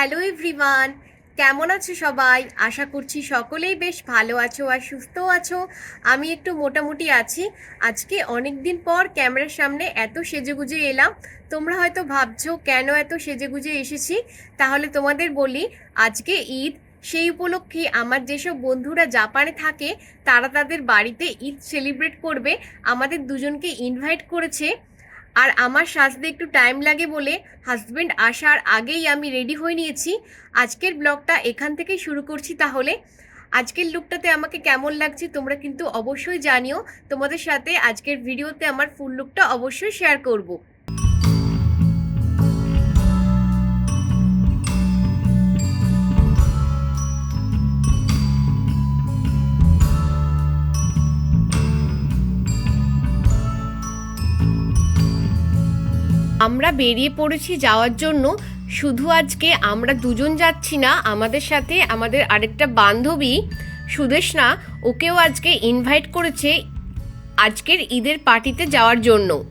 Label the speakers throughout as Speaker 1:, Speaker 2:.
Speaker 1: Hello everyone, কেমন আছো সবাই? আশা করছি সকলেই বেশ ভালো আছো আর সুস্থ আছো। আমি একটু মোটামুটি আছি। আজকে অনেক দিন পর ক্যামেরার সামনে এত সেজেগুজে এলাম। তোমরা হয়তো ভাবছ, কেন এত সেজেগুজে এসেছি? তাহলে তোমাদের বলি, আজকে ঈদ, সেই উপলক্ষে আমার যেসব বন্ধুরা জাপানে থাকে, তারা তাদের বাড়িতে ঈদ সেলিব্রেট করবে। আমাদের দুজনকে ইনভাইট করেছে। আর আমার সাজতে একটু টাইম লাগে বলে হাজব্যান্ড আসার আগেই আমি রেডি হয়ে নিয়েছি। আজকের ব্লগটা এখান থেকেই শুরু করছি তাহলে। আজকের লুকটাতে আমাকে কেমন লাগছে তোমরা কিন্তু অবশ্যই জানিও। তোমাদের সাথে আজকের ভিডিওতে আমার ফুল লুকটা অবশ্যই শেয়ার করব। আমরা বেরিয়ে পড়েছি যাওয়ার জন্য। শুধু আজকে আমরা দুজন যাচ্ছি না, আমাদের সাথে আমাদের আরেকটা বান্ধবী, সুদেশনা, ওকেও আজকে ইনভাইট করেছে আজকের ঈদের পার্টিতে যাওয়ার জন্য।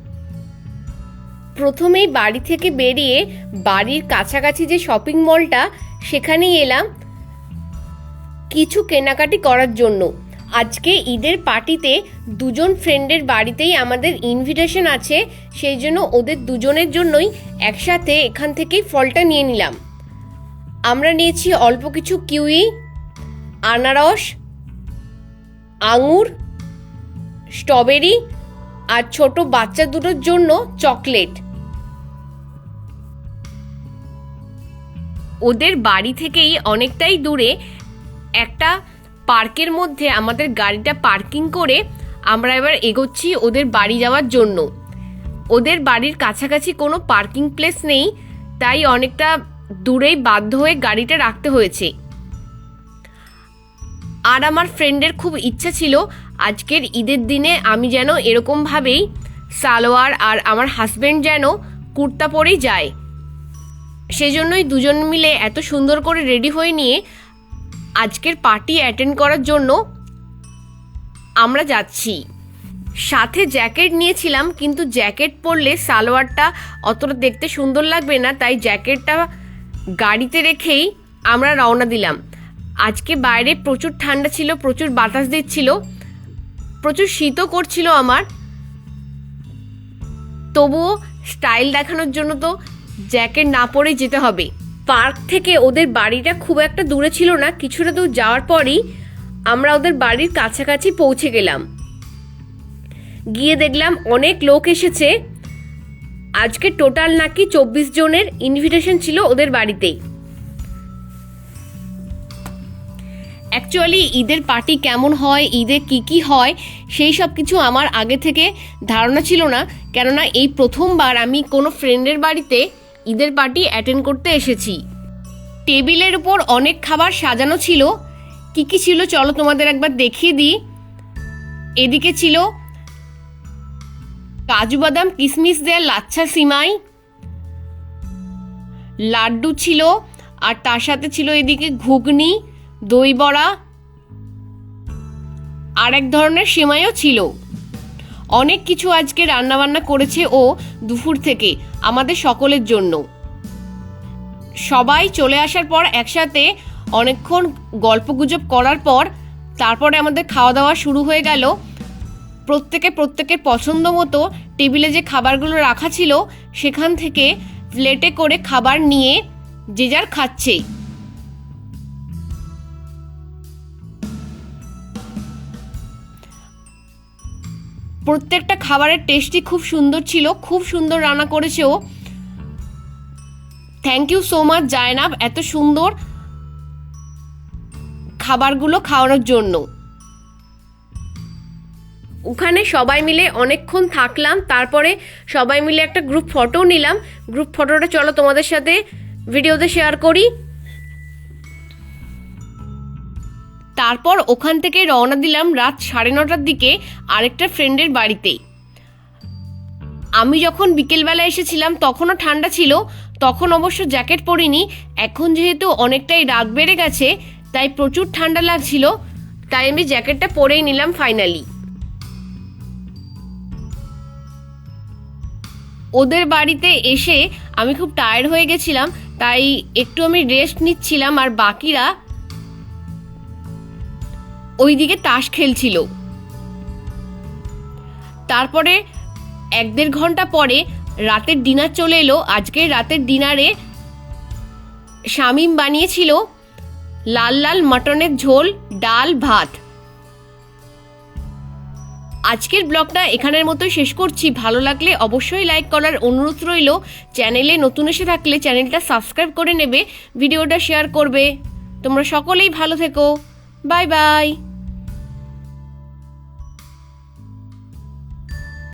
Speaker 1: প্রথমেই বাড়ি থেকে বেরিয়ে বাড়ির কাছাকাছি যে শপিং মলটা সেখানেই এলাম। কিছু কেনাকাটি করার জন্য। আজকে ঈদের পার্টিতে দুজন ফ্রেন্ডের বাড়িতেই আমাদের ইনভিটেশন আছে, সেই জন্য ওদের দুজনের জন্যই একসাথে এখান থেকেই ফলটা নিয়ে নিলাম। আমরা নিয়েছি অল্প কিছু কিউই, আনারস, আঙুর, স্ট্রবেরি আর ছোট বাচ্চা দুটোর জন্য চকলেট। ওদের বাড়ি থেকেই অনেকটাই দূরে একটা পার্কের মধ্যে আমাদের গাড়িটা পার্কিং করে আমরা এবার এগোচ্ছি ওদের বাড়ি যাওয়ার জন্য। ওদের বাড়ির কাছাকাছি কোনো পার্কিং প্লেস নেই, তাই অনেকটা দূরেই বাধ্য হয়ে গাড়িটা রাখতে হয়েছে। আর আমার ফ্রেন্ডের খুব ইচ্ছা ছিল, আজকের ঈদের দিনে আমি যেন এরকমভাবেই সালোয়ার আর আমার হাজব্যান্ড যেন কুর্তা পরেই যায়। সেজন্যই দুজন মিলে এত সুন্দর করে রেডি হয়ে নিয়ে আজকের পার্টি অ্যাটেন্ড করার জন্য আমরা যাচ্ছি। সাথে জ্যাকেট নিয়েছিলাম, কিন্তু জ্যাকেট পরলে সালোয়ারটা অতটা দেখতে সুন্দর লাগবে না, তাই জ্যাকেটটা গাড়িতে রেখেই আমরা রওনা দিলাম। আজকে বাইরে প্রচুর ঠান্ডা ছিল, প্রচুর বাতাস দিচ্ছিল, প্রচুর শীতও করছিল আমার। তবুও স্টাইল দেখানোর জন্য তো জ্যাকেট না পরেই যেতে হবে। পার্ক থেকে ওদের বাড়িটা খুব একটা দূরে ছিল না, কিছুটা দূর যাওয়ার পরই আমরা ওদের বাড়ির কাছাকাছি পৌঁছে গেলাম। গিয়ে দেখলাম অনেক লোক এসেছে। আজকে টোটাল নাকি চব্বিশ জনের ইনভিটেশন ছিল ওদের বাড়িতেই। অ্যাকচুয়ালি ঈদের পার্টি কেমন হয়, ঈদে কি কি হয়, সেই সব কিছু আমার আগে থেকে ধারণা ছিল না। কেননা এই প্রথমবার আমি কোনো ফ্রেন্ডের বাড়িতে ঈদের পার্টি অ্যাটেন্ড করতে এসেছি। টেবিলের উপর অনেক খাবার সাজানো ছিল। কি কি ছিল চলো তোমাদের একবার দেখিয়ে দিই। এদিকে ছিল কাজু বাদাম কিশমিশ দেওয়া লাচ্ছা সিমাই। লাড্ডু ছিল, আর তার সাথে ছিল এদিকে ঘুগনি, দই বড়া, আর এক ধরনের সেমাইও ছিল। অনেক কিছু আজকে রান্নাবান্না করেছে ও দুপুর থেকে আমাদের সকলের জন্য। সবাই চলে আসার পর একসাথে অনেকক্ষণ গল্পগুজব করার পর তারপরে আমাদের খাওয়া দাওয়া শুরু হয়ে গেল। প্রত্যেকে প্রত্যেকের পছন্দ মতো টেবিলে যে খাবারগুলো রাখা ছিল, সেখান থেকে প্লেটে করে খাবার নিয়ে যে যার খাচ্ছেই প্রত্যেকটা খাবারের টেস্টই খুব সুন্দর ছিল, খুব সুন্দর রান্না করেছে ও। Thank you so much Zainab এত সুন্দর খাবারগুলো খাওয়ানোর জন্য। ওখানে সবাই মিলে অনেকক্ষণ থাকলাম, তারপরে সবাই মিলে একটা গ্রুপ ফটো নিলাম। গ্রুপ ফটোটা চলো তোমাদের সাথে ভিডিওতে শেয়ার করি। তারপর ওখান থেকে রওনা দিলাম রাত সাড়ে নটার দিকে আরেকটা ফ্রেন্ডের বাড়িতে আমি যখন বিকেলবেলা এসেছিলাম, তখনও ঠান্ডা ছিল, তখন অবশ্য জ্যাকেট পরিনি, এখন যেহেতু অনেকটাই রাত বেড়ে গেছে, তাই প্রচুর ঠান্ডা লাগছিল, তাই আমি জ্যাকেটটা পরেই নিলাম ফাইনালি ওদের বাড়িতে এসে আমি খুব টায়ার্ড হয়ে গেছিলাম, তাই একটু আমি রেস্ট নিচ্ছিলাম, আর বাকিরা ওইদিকে তাস খেলছিল। তারপরে এক দেড় ঘণ্টা পরে রাতের ডিনার চলে এলো। আজকে রাতের ডিনারে শামিম বানিয়েছিল লাল লাল মটনের ঝোল, ডাল, ভাত। আজকের ব্লগটা এখানের মতোই শেষ করছি। ভালো লাগলে অবশ্যই লাইক করার অনুরোধ রইল। চ্যানেলে নতুন এসে থাকলে চ্যানেলটা সাবস্ক্রাইব করে নেবে, ভিডিওটা শেয়ার করবে। তোমরা সকলেই ভালো থেকো। Bye bye